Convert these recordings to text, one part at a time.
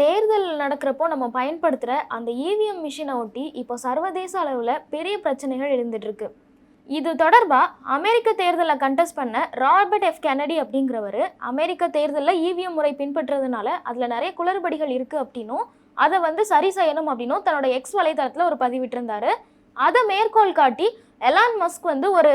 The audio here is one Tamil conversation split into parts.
தேர்தல் நடக்கிறப்போ நம்ம பயன்படுத்துகிற அந்த இவிஎம் மிஷினை ஒட்டி இப்போ சர்வதேச அளவில் பெரிய பிரச்சனைகள் இருந்துகிட்ருக்கு இது தொடர்பாக அமெரிக்க தேர்தலில் கண்டெஸ்ட் பண்ண ராபர்ட் எஃப் கெனடி அப்படிங்கிறவர் அமெரிக்க தேர்தலில் இவிஎம் முறை பின்பற்றுறதுனால அதில் நிறைய குளறுபடிகள் இருக்குது அப்படின்னும் அதை வந்து சரி செய்யணும் அப்படின்னும் தன்னோட எக்ஸ் வலைத்தளத்தில் ஒரு பதிவிட்டிருந்தார். அதை மேற்கோள் காட்டி எலான் மஸ்க் வந்து ஒரு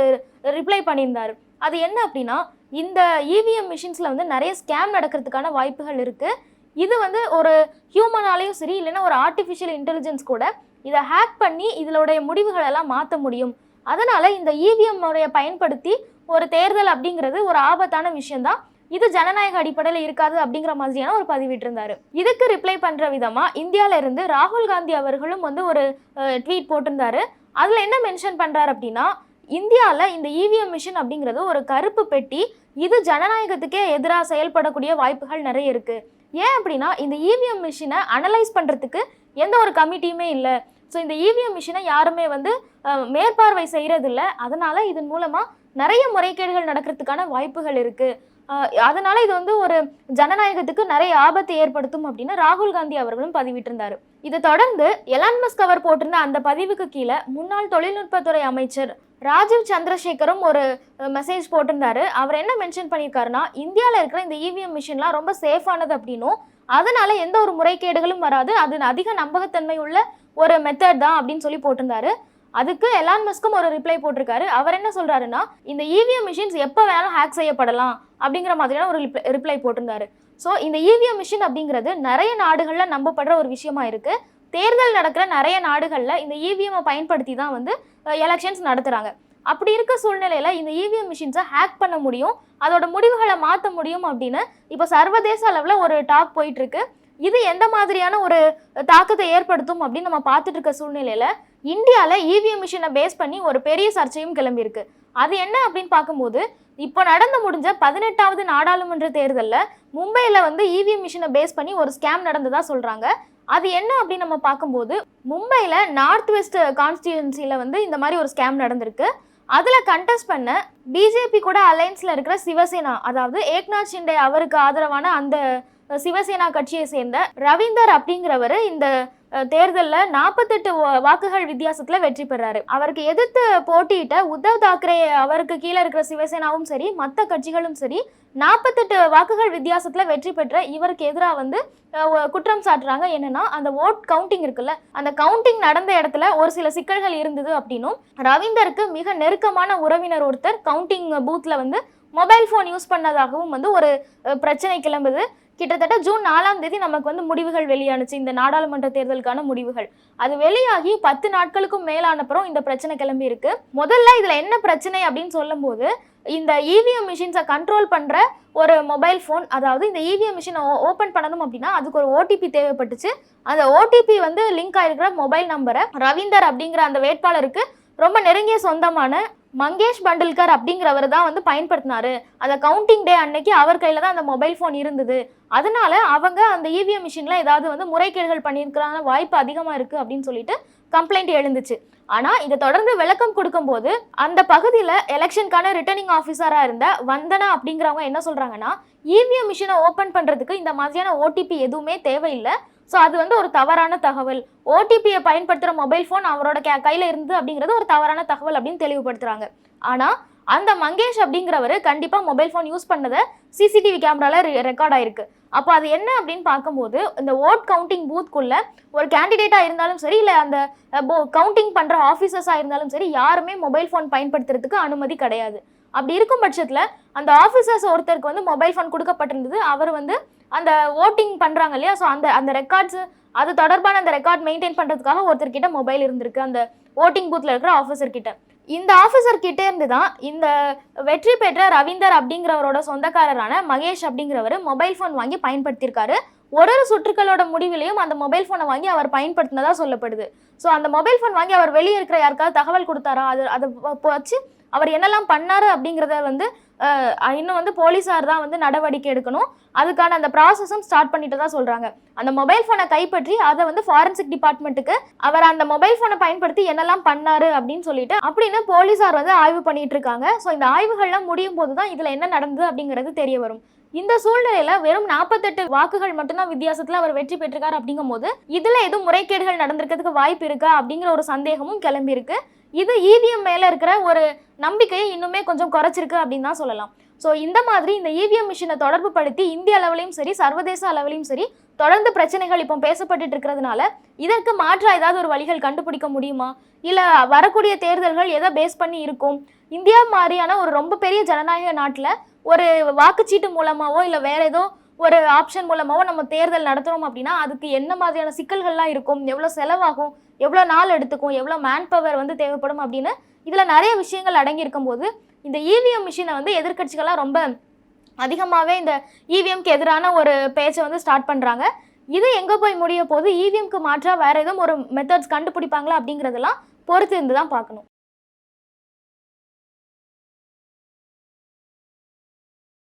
ரிப்ளை பண்ணியிருந்தார். அது என்ன அப்படின்னா இந்த இவிஎம் மிஷின்ஸில் வந்து நிறைய ஸ்கேம் நடக்கிறதுக்கான வாய்ப்புகள் இருக்குது இது வந்து ஒரு ஹியூமனாலேயும் சரி இல்லைன்னா ஒரு ஆர்டிஃபிஷியல் இன்டெலிஜென்ஸ் கூட இதை ஹேக் பண்ணி இதனுடைய முடிவுகளெல்லாம் மாற்ற முடியும். அதனால் இந்த இவிஎம் முறையை பயன்படுத்தி ஒரு தேர்தல் அப்படிங்கிறது ஒரு ஆபத்தான விஷயம்தான். இது ஜனநாயக அடிப்படையில் இருக்காது அப்படிங்கிற மாதிரியான ஒரு பதிவிட்டிருந்தாரு. இதுக்கு ரிப்ளை பண்ணுற விதமாக இந்தியாவில் இருந்து ராகுல் காந்தி அவர்களும் வந்து ஒரு ட்வீட் போட்டிருந்தாரு. அதில் என்ன மென்ஷன் பண்ணுறாரு அப்படின்னா இந்தியாவில் இந்த இவிஎம் மிஷின் அப்படிங்கிறது ஒரு கருப்பு பெட்டி இது ஜனநாயகத்துக்கே எதிராக செயல்படக்கூடிய வாய்ப்புகள் நிறைய இருக்குது ஏன் அப்படின்னா இந்த இவிஎம் மிஷினை அனலைஸ் பண்ணுறதுக்கு எந்த ஒரு கமிட்டியுமே இல்லை. ஸோ இந்த இவிஎம் மிஷினை யாருமே வந்து மேற்பார்வை செய்கிறதில்ல அதனால் இதன் மூலமாக நிறைய முறைகேடுகள் நடக்கிறதுக்கான வாய்ப்புகள் இருக்குது அதனால இது வந்து ஒரு ஜனநாயகத்துக்கு நிறைய ஆபத்தை ஏற்படுத்தும் அப்படின்னு ராகுல் காந்தி அவர்களும் பதிவிட்டிருந்தார். இதை தொடர்ந்து எலான் மஸ்க் அவர் போட்டிருந்த அந்த பதிவுக்கு கீழே முன்னாள் தொழில்நுட்பத்துறை அமைச்சர் ராஜீவ் சந்திரசேகரும் ஒரு மெசேஜ் போட்டிருந்தாரு. அவர் என்ன மென்ஷன் பண்ணியிருக்காருன்னா இந்தியாவில் இருக்கிற இந்த இவிஎம் மிஷின்லாம் ரொம்ப சேஃபானது அப்படின்னும் அதனால எந்த ஒரு முறைகேடுகளும் வராது அது அதிக நம்பகத்தன்மை உள்ள ஒரு மெத்தட் தான் அப்படின்னு சொல்லி போட்டிருந்தாரு. அதுக்கு எலான் மஸ்க்கும் ஒரு ரிப்ளை போட்டிருக்காரு. அவர் என்ன சொல்றாருன்னா இந்த இவிஎம் மிஷின்ஸ் எப்போ வேணாலும் ஹேக் செய்யப்படலாம். அப்படிங்கிற மாதிரியான ஒரு ரிப்ளை போட்டிருந்தாரு. ஸோ இந்த இவிஎம் மிஷின் அப்படிங்கிறது நிறைய நாடுகளில் நம்பப்படுற ஒரு விஷயமா இருக்கு. தேர்தல் நடக்கிற நிறைய நாடுகளில் இந்த இவிஎம்மை பயன்படுத்தி தான் வந்து எலெக்ஷன்ஸ் நடத்துகிறாங்க அப்படி இருக்க சூழ்நிலையில் இந்த இவிஎம் மிஷின்ஸை ஹேக் பண்ண முடியும் அதோட முடிவுகளை மாற்ற முடியும் அப்படின்னு இப்போ சர்வதேச அளவில் ஒரு டாக் போயிட்டுருக்கு இது எந்த மாதிரியான ஒரு தாக்கத்தை ஏற்படுத்தும் அப்படின்னு நம்ம பார்த்துட்டு இருக்க சூழ்நிலையில் இந்தியாவில் இவிஎம் மிஷினை பேஸ் பண்ணி ஒரு பெரிய சர்ச்சையும் கிளம்பியிருக்கு. அது என்ன அப்படின்னு பார்க்கும்போது இப்போ நடந்து முடிஞ்ச பதினெட்டாவது நாடாளுமன்ற தேர்தலில் மும்பையில் வந்து இவிஎம் மிஷினை பேஸ் பண்ணி ஒரு ஸ்கேம் நடந்ததா சொல்கிறாங்க அது என்ன அப்படின்னு நம்ம பார்க்கும்போது மும்பையில் நார்த் வெஸ்ட் கான்ஸ்டியூன்சியில் வந்து இந்த மாதிரி ஒரு ஸ்கேம் நடந்திருக்கு. அதில் கண்டெஸ்ட் பண்ண பிஜேபி கூட அலைன்ஸில் இருக்கிற சிவசேனா அதாவது ஏக்நாத் ஷிண்டே அவருக்கு ஆதரவான அந்த சிவசேனா கட்சியை சேர்ந்த ரவீந்தர் அப்படிங்கிறவர் இந்த தேர்தலில் நாற்பத்தெட்டு வாக்குகள் வித்தியாசத்தில் வெற்றி பெறாரு. அவருக்கு எதிர்த்து போட்டியிட்ட உத்தவ் தாக்கரே அவருக்கு கீழே இருக்கிற சிவசேனாவும் சரி மற்ற கட்சிகளும் சரி நாற்பத்தெட்டு வாக்குகள் வித்தியாசத்தில் வெற்றி பெற்ற இவருக்கு எதிராக வந்து குற்றம் சாட்டுறாங்க. என்னன்னா அந்த ஓட் கவுண்டிங் இருக்குல்ல அந்த கவுண்டிங் நடந்த இடத்துல ஒரு சில சிக்கல்கள் இருந்தது அப்படின்னும் ரவீந்தருக்கு மிக நெருக்கமான உறவினர் ஒருத்தர் கவுண்டிங் பூத்தில் வந்து மொபைல் ஃபோன் யூஸ் பண்ணதாகவும் வந்து ஒரு பிரச்சனை கிளம்புது. கிட்டத்தட்ட ஜூன் நாலாம் தேதி நமக்கு வந்து முடிவுகள் வெளியானுச்சு. இந்த நாடாளுமன்ற தேர்தலுக்கான முடிவுகள். அது வெளியாகி பத்து நாட்களுக்கும் மேலானப்புறம் இந்த பிரச்சனை கிளம்பி இருக்கு. முதல்ல இதுல என்ன பிரச்சனை அப்படின்னு சொல்லும்போது இந்த இவிஎம் மிஷின்ஸை கண்ட்ரோல் பண்ற ஒரு மொபைல் ஃபோன் அதாவது இந்த இவிஎம் மிஷினை ஓப்பன் பண்ணணும் அப்படின்னா அதுக்கு ஒரு ஓடிபி தேவைப்பட்டுச்சு. அந்த ஓடிபி வந்து லிங்க் ஆயிருக்கிற மொபைல் நம்பரை ரவீந்தர் அப்படிங்கிற அந்த வேட்பாளருக்கு ரொம்ப நெருங்கிய சொந்தமான மங்கேஷ் பண்டல்கர் அப்படிங்கிறவர் தான் வந்து பயன்படுத்தினாரு. அந்த கவுண்டிங் டே அன்னைக்கு அவர் கையில் தான் அந்த மொபைல் ஃபோன் இருந்தது. அதனால அவங்க அந்த இவிஎம் மிஷினில் ஏதாவது வந்து முறைகேடுகள் பண்ணியிருக்கிறான வாய்ப்பு அதிகமாக இருக்குது அப்படின்னு சொல்லிட்டு கம்ப்ளைண்ட் எழுந்துச்சு. ஆனால் இதை தொடர்ந்து விளக்கம் கொடுக்கும்போது அந்த பகுதியில் எலெக்ஷனுக்கான ரிட்டர்னிங் ஆஃபீஸராக இருந்த வந்தனா அப்படிங்கிறவங்க என்ன சொல்கிறாங்கன்னா இவிஎம் மிஷினை ஓப்பன் பண்ணுறதுக்கு இந்த மாதிரியான ஓடிபி எதுவுமே தேவையில்லை. ஸோ அது வந்து ஒரு தவறான தகவல். ஓடிபியை பயன்படுத்துகிற மொபைல் ஃபோன் அவரோட கே கையில் இருந்து அப்படிங்கிறது ஒரு தவறான தகவல் அப்படின்னு தெளிவுபடுத்துகிறாங்க ஆனால் அந்த மங்கேஷ் அப்படிங்கிறவர் கண்டிப்பாக மொபைல் ஃபோன் யூஸ் பண்ணதை சிசிடிவி கேமராவில் ரெக்கார்ட் ஆயிருக்கு. அப்போ அது என்ன அப்படின்னு பார்க்கும்போது இந்த ஓட் கவுண்டிங் பூத்குள்ள ஒரு கேண்டிடேட்டாக இருந்தாலும் சரி இல்லை அந்த கவுண்டிங் பண்ணுற ஆஃபீஸர்ஸாக இருந்தாலும் சரி யாருமே மொபைல் ஃபோன் பயன்படுத்துறதுக்கு அனுமதி கிடையாது. அப்படி இருக்கும் பட்சத்தில் அந்த ஆஃபீஸர்ஸ் ஒருத்தருக்கு வந்து மொபைல் ஃபோன் கொடுக்கப்பட்டிருந்தது அவர் வந்து அந்த ஓட்டிங் பண்ணுறாங்க இல்லையா? ஸோ அந்த அந்த ரெக்கார்ட்ஸ் அது தொடர்பான அந்த ரெக்கார்ட் மெயின்டைன் பண்ணுறதுக்காக ஒருத்தர்கிட்ட மொபைல் இருந்திருக்கு. அந்த ஓட்டிங் பூத்தில் இருக்கிற ஆஃபீஸர் கிட்ட. இந்த ஆஃபீஸர் கிட்டே இருந்து தான் இந்த வெற்றி பெற்ற ரவீந்தர் அப்படிங்கிறவரோட சொந்தக்காரரான மகேஷ் அப்படிங்கிறவர் மொபைல் ஃபோன் வாங்கி பயன்படுத்தியிருக்காரு. ஒரு ஒரு சுற்றுக்களோட முடிவிலையும் அந்த மொபைல் ஃபோனை வாங்கி அவர் பயன்படுத்தினதாக சொல்லப்படுது. ஸோ அந்த மொபைல் ஃபோன் வாங்கி அவர் வெளியே இருக்கிற யாருக்காவது தகவல் கொடுத்தாரா? அது அதை வச்சு அவர் என்னெல்லாம் பண்ணார் அப்படிங்கிறத வந்து இன்னும் வந்து போலீஸார் தான் வந்து நடவடிக்கை எடுக்கணும். அதுக்கான அந்த ப்ராசஸும் ஸ்டார்ட் பண்ணிட்டு தான் சொல்கிறாங்க அந்த மொபைல் ஃபோனை கைப்பற்றி அதை வந்து ஃபாரன்சிக் டிபார்ட்மெண்ட்டுக்கு அவர் அந்த மொபைல் ஃபோனை பயன்படுத்தி என்னெல்லாம் பண்ணாரு அப்படின்னு சொல்லிட்டு அப்படின்னு போலீஸார் வந்து ஆய்வு பண்ணிட்டு இருக்காங்க. ஸோ இந்த ஆய்வுகள்லாம் முடியும் போது தான் இதில் என்ன நடந்தது அப்படிங்கிறது தெரிய வரும். இந்த சூழ்நிலையில வெறும் நாற்பத்தெட்டு வாக்குகள் மட்டும்தான் வித்தியாசத்துல அவர் வெற்றி பெற்றிருக்காரு அப்படிங்கும் போது இதுல எதுவும் முறைகேடுகள் நடந்திருக்கிறதுக்கு வாய்ப்பு இருக்கா அப்படிங்கிற ஒரு சந்தேகமும் கிளம்பி இருக்கு இது இவிஎம் மேல இருக்கிற ஒரு நம்பிக்கையை இன்னுமே கொஞ்சம் குறைச்சிருக்கு அப்படின்னு தான் சொல்லலாம். ஸோ இந்த மாதிரி இந்த இவிஎம் மிஷினை தொடர்பு படுத்தி இந்திய அளவிலையும் சரி சர்வதேச அளவிலையும் சரி தொடர்ந்து பிரச்சனைகள் இப்போ பேசப்பட்டுட்டு இருக்கிறதுனால இதற்கு மாற்றாக ஏதாவது ஒரு வழிகள் கண்டுபிடிக்க முடியுமா? இல்லை வரக்கூடிய தேர்தல்கள் எதை பேஸ் பண்ணி இருக்கும்? இந்தியா மாதிரியான ஒரு ரொம்ப பெரிய ஜனநாயக நாட்டில் ஒரு வாக்குச்சீட்டு மூலமாவோ இல்லை வேற ஏதோ ஒரு ஆப்ஷன் மூலமாவோ நம்ம தேர்தல் நடத்துகிறோம் அப்படின்னா அதுக்கு என்ன மாதிரியான சிக்கல்கள்லாம் இருக்கும்? எவ்வளோ செலவாகும்? எவ்வளோ நாள் எடுத்துக்கும்? எவ்வளோ மேன் பவர் வந்து தேவைப்படும் அப்படின்னு இதில் நிறைய விஷயங்கள் அடங்கியிருக்கும் போது இந்த இவிஎம் மிஷினை வந்து எதிர்கட்சிகள்லாம் ரொம்ப அதிகமாகவே இந்த இவிஎம்க்கு எதிரான ஒரு பேச்சை வந்து ஸ்டார்ட் பண்ணுறாங்க இது எங்கே போய் முடிய போது இவிஎம்க்கு மாற்றாக வேறு எதுவும் ஒரு மெத்தட்ஸ் கண்டுபிடிப்பாங்களா அப்படிங்கிறதெல்லாம் பொறுத்து இருந்து தான் பார்க்கணும்.